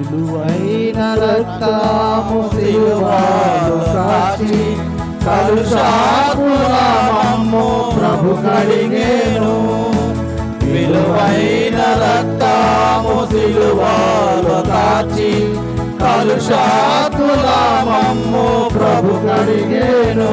విలువైన రక్తము సిలువలో కాచి కలుషాకుల మమ్ము ప్రభు కడిగేను. విలువైన రక్తము సిలువలో కాచి కలుషాకుల మమ్ము ప్రభు కడిగేను.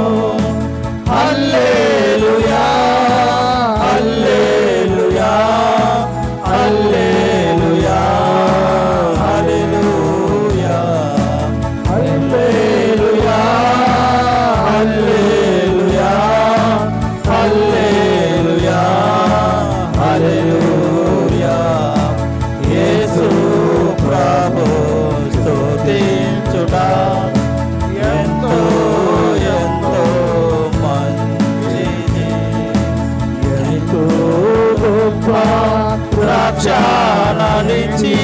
చాలించి